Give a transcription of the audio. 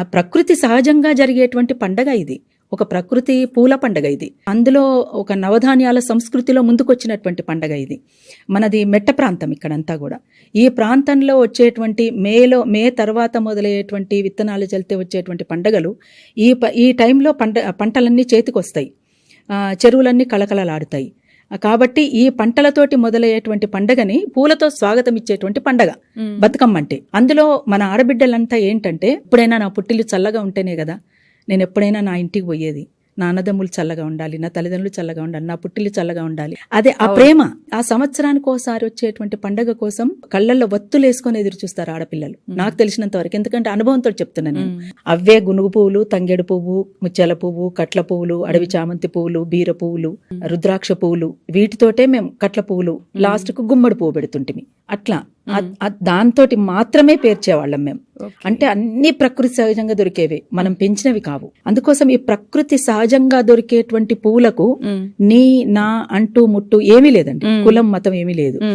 ఆ ప్రకృతి సహజంగా జరిగేటువంటి పండగ ఇది. ఒక ప్రకృతి పూల పండగ ఇది. అందులో ఒక నవధాన్యాల సంస్కృతిలో ముందుకొచ్చినటువంటి పండగ ఇది. మనది మెట్ట ప్రాంతం ఇక్కడంతా కూడా. ఈ ప్రాంతంలో వచ్చేటువంటి మేలో మే తర్వాత మొదలయ్యేటువంటి విత్తనాలు చల్లితే వచ్చేటువంటి పండగలు ఈ ప- ఈ టైంలో పంట పంటలన్నీ చేతికొస్తాయి. చెరువులన్నీ కళకళలాడుతాయి. కాబట్టి ఈ పంటలతోటి మొదలయ్యేటువంటి పండగని పూలతో స్వాగతం ఇచ్చేటువంటి పండగ. బతుకమ్మ అంటే అందులో మన ఆడబిడ్డలంతా ఏంటంటే ఎప్పుడైనా నా పుట్టిల్లు చల్లగా ఉంటేనే కదా నేను ఎప్పుడైనా నా ఇంటికి పోయేది. నా అన్నదమ్ములు చల్లగా ఉండాలి నా తల్లిదండ్రులు చల్లగా ఉండాలి నా పుట్టిల్లు చల్లగా ఉండాలి. అదే ఆ ప్రేమ ఆ సంవత్సరానికి ఒకసారి వచ్చేటువంటి పండగ కోసం కళ్ళల్లో వత్తులు వేసుకొని ఎదురు చూస్తారు ఆడపిల్లలు. నాకు తెలిసినంత వరకు ఎందుకంటే అనుభవంతో చెప్తున్నాను నేను. అవే గునుగు పువ్వులు తంగెడు పువ్వు ముత్యాల పువ్వు కట్ల పువ్వులు అడవి చామంతి పువ్వులు బీర పువ్వులు రుద్రాక్ష పువ్వులు వీటితోటే మేము కట్ల పువ్వులు లాస్ట్కు గుమ్మడి పువ్వు పెడుతుంటిమి. అట్లా. దాంతో మాత్రమే పేర్చేవాళ్ళం మేము. అంటే అన్ని ప్రకృతి సహజంగా దొరికేవే. మనం పెంచినవి కావు. అందుకోసం ఈ ప్రకృతి సహజంగా దొరికేటువంటి పువ్వులకు నీ నా అంటూ ముట్టు ఏమీ లేదండి. కులం మతం ఏమీ లేదు.